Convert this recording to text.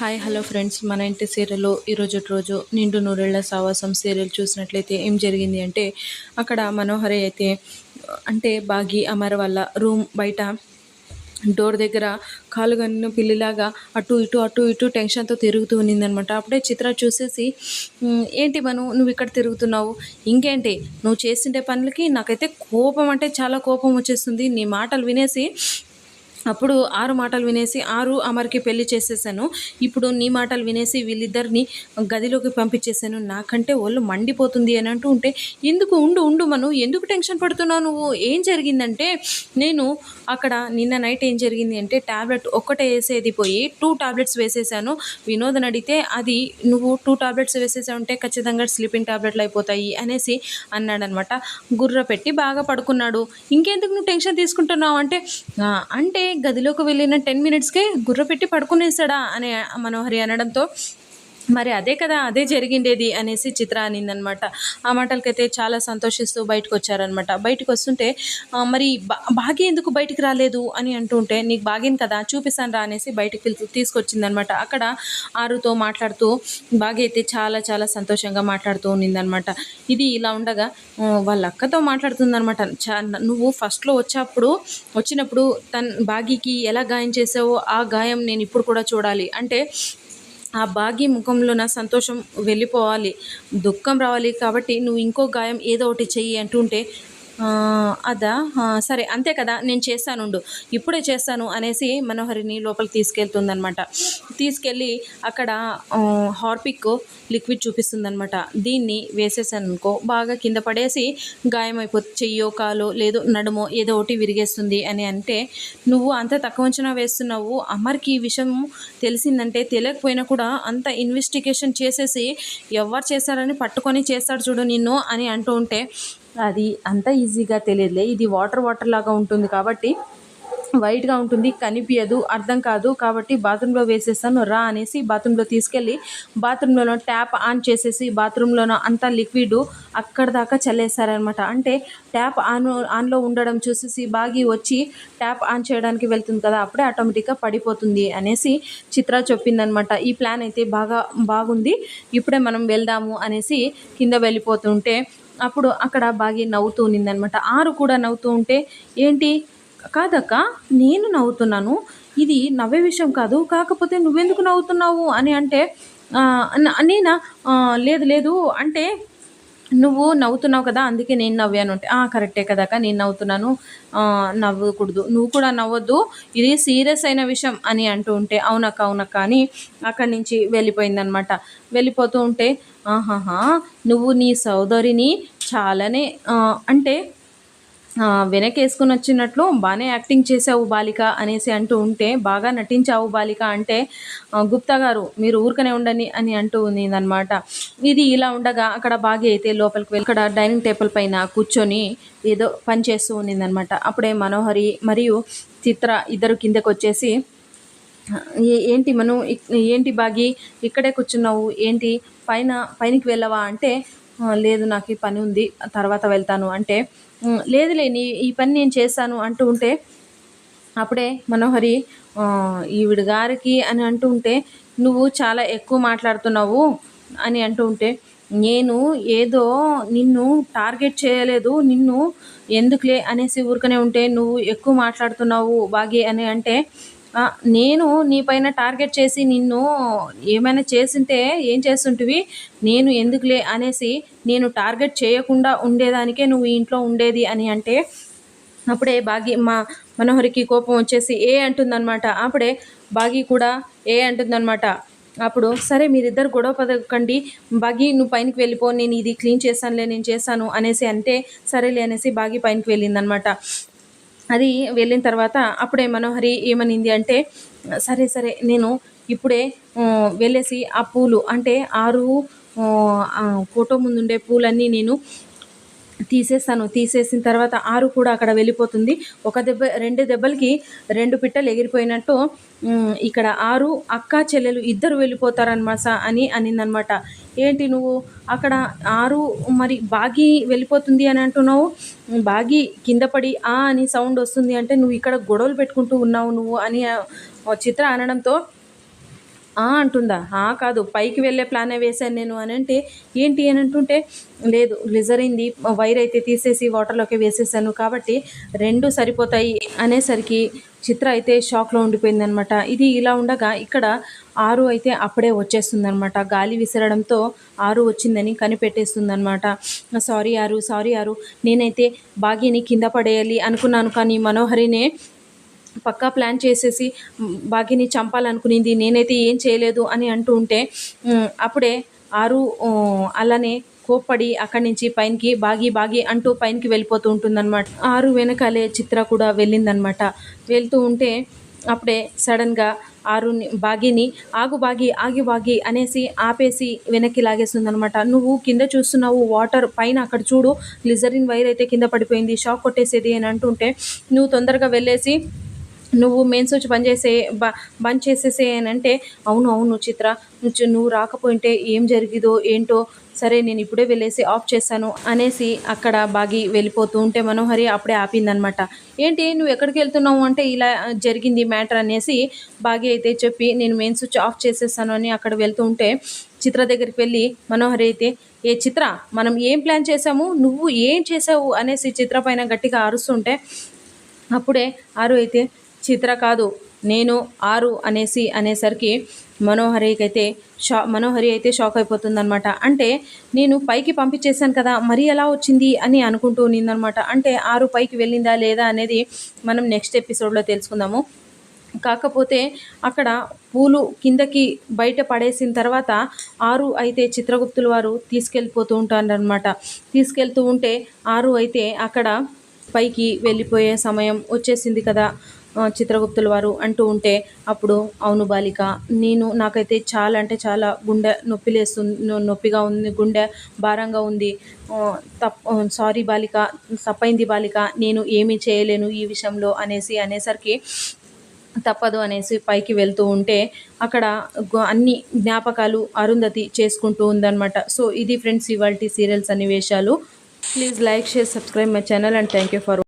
Hi hello friends. మన ఇంటి సీరియల్లో ఈరోజు రోజు నిండు నూరేళ్ళ సావాసం సీరియల్ చూసినట్లయితే ఏం జరిగింది అంటే అక్కడ మనోహరి అయితే అంటే బాగి అమర్ వాళ్ళ రూమ్ బయట డోర్ దగ్గర కాలుగన్ను పిల్లిలాగా అటు ఇటు అటు ఇటు టెన్షన్తో తిరుగుతూ ఉన్నిందనమాట. అప్పుడే చిత్ర చూసేసి ఏంటి మను నువ్వు ఇక్కడ తిరుగుతున్నావు? ఇంకేంటి? నువ్వు చేసిండే పనులకి నాకైతే కోపం అంటే చాలా కోపం వచ్చేస్తుంది. నీ మాటలు వినేసి అప్పుడు ఆరు మాటలు వినేసి ఆరు అమర్కి పెళ్ళి చేసేసాను. ఇప్పుడు నీ మాటలు వినేసి వీళ్ళిద్దరిని గదిలోకి పంపించేసాను నాకంటే ఒళ్ళు మండిపోతుంది అని అంటూ ఉంటే ఎందుకు? ఉండు ఉండు మను. ఎందుకు టెన్షన్ పడుతున్నావు నువ్వు? ఏం జరిగిందంటే నేను అక్కడ నిన్న నైట్ ఏం జరిగింది అంటే ట్యాబ్లెట్ ఒక్కటే వేసేది పోయి టూ టాబ్లెట్స్ వేసేసాను. వినోద్ అడిగితే అది నువ్వు టూ టాబ్లెట్స్ వేసేసావు అంటే ఖచ్చితంగా స్లీపింగ్ టాబ్లెట్లు అయిపోతాయి అనేసి అన్నాడనమాట. గుర్ర పెట్టి బాగా పడుకున్నాడు. ఇంకెందుకు నువ్వు టెన్షన్ తీసుకుంటున్నావు? అంటే అంటే గదిలోకి వెళ్ళిన టెన్ మినిట్స్కే గుర్ర పెట్టి పడుకునేసాడా అని మనోహరి అనడంతో మరి అదే కదా అదే జరిగిండేది అనేసి చిత్ర అనిందనమాట. ఆ మాటలకైతే చాలా సంతోషిస్తూ బయటకు వచ్చారనమాట బయటకు వస్తుంటే మరి బా బాగి ఎందుకు బయటికి రాలేదు? అని అంటుంటే నీకు బాగిన్ కదా చూపిస్తాను రా అనేసి బయటకు పిలిచి తీసుకొచ్చిందనమాట. అక్కడ ఆరుతో మాట్లాడుతూ బాగి అయితే చాలా చాలా సంతోషంగా మాట్లాడుతూ ఉన్నిందనమాట ఇది ఇలా ఉండగా వాళ్ళ అక్కతో మాట్లాడుతుందనమాట. చా నువ్వు ఫస్ట్లో వచ్చేప్పుడు వచ్చినప్పుడు తన బాగీకి ఎలా గాయం చేసావో ఆ గాయం నేను ఇప్పుడు కూడా చూడాలి. అంటే ఆ బాగి ముఖంలో నా సంతోషం వెళ్ళిపోవాలి దుఃఖం రావాలి కాబట్టి నువ్వు ఇంకో గాయం ఏదో ఒకటి చెయ్యి అంటుంటే అదా? సరే అంతే కదా నేను చేస్తానుండు ఇప్పుడే చేస్తాను అనేసి మనోహరిని లోపలికి తీసుకెళ్తుందనమాట తీసుకెళ్ళి అక్కడ హార్పిక్ లిక్విడ్ చూపిస్తుందనమాట దీన్ని వేసేసాను అనుకో బాగా కింద పడేసి గాయం చెయ్యో కాలో లేదో నడుమో ఏదో ఒకటి విరిగేస్తుంది అని అంటే నువ్వు అంత తక్కువ అంచనా వేస్తున్నావు. అమర్కి ఈ విషయం తెలిసిందంటే తెలియకపోయినా కూడా అంత ఇన్వెస్టిగేషన్ చేసేసి ఎవరు చేశారని పట్టుకొని చేస్తాడు చూడు నిన్ను అని అంటూ ఉంటే అది అంత ఈజీగా తెలియదులే. ఇది వాటర్ వాటర్ లాగా ఉంటుంది కాబట్టి వైట్గా ఉంటుంది కనిపించదు అర్థం కాదు కాబట్టి బాత్రూంలో వేసేస్తాను రా అనేసి బాత్రూంలో తీసుకెళ్ళి బాత్రూంలోనో ట్యాప్ ఆన్ చేసేసి బాత్రూంలోనో అంతా లిక్విడ్ అక్కడ దాకా చల్లేశారనమాట అంటే ట్యాప్ ఆన్ ఆన్లో ఉండడం చూసేసి బాగి వచ్చి ట్యాప్ ఆన్ చేయడానికి వెళ్తుంది కదా అప్పుడే ఆటోమేటిక్గా పడిపోతుంది అనేసి చిత్ర చెప్పిందనమాట ఈ ప్లాన్ అయితే బాగా బాగుంది. ఇప్పుడే మనం వెళ్దాము అనేసి కింద వెళ్ళిపోతుంటే అప్పుడు అక్కడ బాగా నవ్వుతూ ఉన్నిందనమాట ఆరు కూడా నవ్వుతూ ఉంటే ఏంటి? కాదక్క నేను నవ్వుతున్నాను. ఇది నవ్వే విషయం కాదు. కాకపోతే నువ్వెందుకు నవ్వుతున్నావు? అని అంటే నేనా లేదు లేదు. అంటే నువ్వు నవ్వుతున్నావు కదా అందుకే నేను నవ్వాను అంటే "ఆ, కరెక్టే కదా నేను నవ్వుతున్నాను. నవ్వకూడదు. నువ్వు కూడా నవ్వద్దు. ఇది సీరియస్ అయిన విషయం అని అంటూ ఉంటే అవునక్క అవునక్క అని అక్కడి నుంచి వెళ్ళిపోయిందనమాట. వెళ్ళిపోతూ ఉంటే ఆహాహా నువ్వు నీ సోదరిని చాలానే అంటే వెనకేసుకుని వచ్చినట్లు బాగానే యాక్టింగ్ చేసావు బాలిక అనేసి అంటూ ఉంటే బాగా నటించావు బాలిక అంటే గుప్తా గారు మీరు ఊరికనే ఉండండి అని అంటూ ఉందన్నమాట ఇది ఇలా ఉండగా అక్కడ బాగా అయితే లోపలికి వెళ్ళి అక్కడ డైనింగ్ టేబుల్ పైన కూర్చొని ఏదో పని చేస్తూ ఉన్నదన్నమాట అప్పుడే మనోహరి మరియు చిత్ర ఇద్దరు కిందకు వచ్చేసి ఏంటి మను ఏంటి బాగి ఇక్కడే కూర్చున్నావు ఏంటి పైన పైనకి వెళ్ళవా? అంటే లేదు నాకు ఈ పని ఉంది తర్వాత వెళ్తాను అంటే లేదులే నీ ఈ పని నేను చేస్తాను అంటూ ఉంటే అప్పుడే మనోహరి ఈవిడ గారికి అని అంటూ ఉంటే నువ్వు చాలా ఎక్కువ మాట్లాడుతున్నావు అని అంటూ ఉంటే నేను ఏదో నిన్ను టార్గెట్ చేయలేదు నిన్ను ఎందుకులే అనేసి ఊరికనే ఉంటే నువ్వు ఎక్కువ మాట్లాడుతున్నావు బాగి అని అంటే నేను నీ పైన టార్గెట్ చేసి నిన్ను ఏమైనా చేసింటే ఏం చేస్తుంటివి? నేను ఎందుకులే అనేసి నేను టార్గెట్ చేయకుండా ఉండేదానికే నువ్వు ఇంట్లో ఉండేది అని అంటే అప్పుడే బాగి మా మనోహరికి కోపం వచ్చేసి ఏ అంటుందన్నమాట. అప్పుడే బాగి కూడా ఏ అంటుందన్నమాట. అప్పుడు సరే మీరిద్దరు గొడవ పదకండి బాగి నువ్వు పైనకి వెళ్ళిపో. నేను ఇది క్లీన్ చేస్తానులే నేను చేశాను అనేసి అంటే సరేలే అనేసి బాగి పైనకి వెళ్ళిందనమాట అది వెళ్ళిన తర్వాత అప్పుడే మనోహరి ఏమనింది అంటే సరే సరే నేను ఇప్పుడే వెళ్ళేసి ఆ పూలు అంటే ఆరు ఫోటో ముందుండే పూలన్నీ నేను తీసేస్తాను. తీసేసిన తర్వాత ఆరు కూడా అక్కడ వెళ్ళిపోతుంది. ఒక దెబ్బ రెండు దెబ్బలకి రెండు పిట్టలు ఎగిరిపోయినట్టు ఇక్కడ ఆరు అక్క చెల్లెలు ఇద్దరు వెళ్ళిపోతారనమాట అని అనిందనమాట ఏంటి నువ్వు? అక్కడ ఆరు మరి బాగి వెళ్ళిపోతుంది అని అంటున్నావు? బాగి కింద పడి ఆ అని సౌండ్ వస్తుంది అంటే నువ్వు ఇక్కడ గొడవలు పెట్టుకుంటూ ఉన్నావు నువ్వు అని చిత్ర అనడంతో ఆ అంటుందా ఆ కాదు పైకి వెళ్ళే ప్లానే వేశాను నేను అని అంటే ఏంటి అని అంటుంటే లేదు గ్లిజరింది వైర్ అయితే తీసేసి వాటర్లోకి వేసేసాను కాబట్టి రెండు సరిపోతాయి అనేసరికి చిత్ర అయితే షాక్లో ఉండిపోయిందనమాట ఇది ఇలా ఉండగా ఇక్కడ ఆరు అయితే అప్పుడే వచ్చేస్తుందనమాట గాలి విసరడంతో ఆరు వచ్చిందని కనిపెట్టేస్తుందనమాట సారీ ఆరు సారీ ఆరు నేనైతే భాగ్యని కింద పడేయాలి అనుకున్నాను కానీ మనోహరినే పక్కా ప్లాన్ చేసేసి మ్, భాగ్యని చంపాలనుకునింది. నేనైతే ఏం చేయలేదు అని అంటూ ఉంటే అప్పుడే ఆరు అలానే కోప్పడి అక్కడి నుంచి పైనకి బాగి బాగి అంటూ పైనకి వెళ్ళిపోతూ ఉంటుందన్నమాట. ఆరు వెనకాలే చిత్ర కూడా వెళ్ళిందనమాట వెళ్తూ ఉంటే అప్పుడే సడన్గా ఆరుని బాగిని ఆగు బాగి ఆగి బాగి అనేసి ఆపేసి వెనక్కి లాగేస్తుందనమాట నువ్వు కింద చూస్తున్నావు వాటర్ పైన అక్కడ చూడు గ్లిజరిన్ వైర్ అయితే కింద పడిపోయింది షాక్ కొట్టేసేది అని అంటుంటే నువ్వు తొందరగా వెళ్ళేసి నువ్వు మెయిన్ స్విచ్ బంద్ చేసే బ బంద్ చేసేసే అని అంటే అవును అవును చిత్ర నువ్వు రాకపోయింటే ఏం జరిగిదో ఏంటో సరే నేను ఇప్పుడే వెళ్ళేసి ఆఫ్ చేశాను అనేసి అక్కడ బాగి వెళ్ళిపోతూ ఉంటే మనోహరి అప్పుడే ఆపిందనమాట ఏంటి నువ్వు ఎక్కడికి వెళ్తున్నావు అంటే ఇలా జరిగింది మ్యాటర్ అనేసి బాగి అయితే చెప్పి నేను మెయిన్ స్విచ్ ఆఫ్ చేసేసాను అని అక్కడ వెళ్తూ ఉంటే చిత్ర దగ్గరికి వెళ్ళి మనోహరి అయితే ఏ చిత్ర మనం ఏం ప్లాన్ చేసాము నువ్వు ఏం చేసావు అనేసి చిత్ర పైన గట్టిగా అరుస్తుంటే అప్పుడే ఆరు అయితే చిత్ర కాదు. నేను ఆరు అనేసి అనేసరికి మనోహరికి అయితే షా మనోహరి అయితే షాక్ అయిపోతుందనమాట అంటే నేను పైకి పంపించేశాను కదా మరి ఎలా వచ్చింది అని అనుకుంటూ ఉన్నిందనమాట అంటే ఆరు పైకి వెళ్ళిందా లేదా అనేది మనం నెక్స్ట్ ఎపిసోడ్లో తెలుసుకుందాము. కాకపోతే అక్కడ పూలు కిందకి బయట పడేసిన తర్వాత ఆరు అయితే చిత్రగుప్తుల వారు తీసుకెళ్ళిపోతూ ఉంటారనమాట తీసుకెళ్తూ ఉంటే ఆరు అయితే అక్కడ పైకి వెళ్ళిపోయే సమయం వచ్చేసింది కదా. చిత్రగుప్తుల వారు అంటూ ఉంటే అప్పుడు అవును బాలిక నేను నాకైతే చాలా అంటే చాలా గుండె నొప్పి లేస్తుంది నొప్పిగా ఉంది గుండె భారంగా ఉంది. తప్ సారీ బాలిక తప్పైంది బాలిక నేను ఏమీ చేయలేను ఈ విషయంలో అనేసి అనేసరికి తప్పదు అనేసి పైకి వెళ్తూ ఉంటే అక్కడ అన్ని జ్ఞాపకాలు అరుంధతి చేసుకుంటూ ఉందన్నమాట. సో ఇది ఫ్రెండ్స్ ఇవాళ సీరియల్స్ అన్ని వేషాలు please like share subscribe my channel and thank you for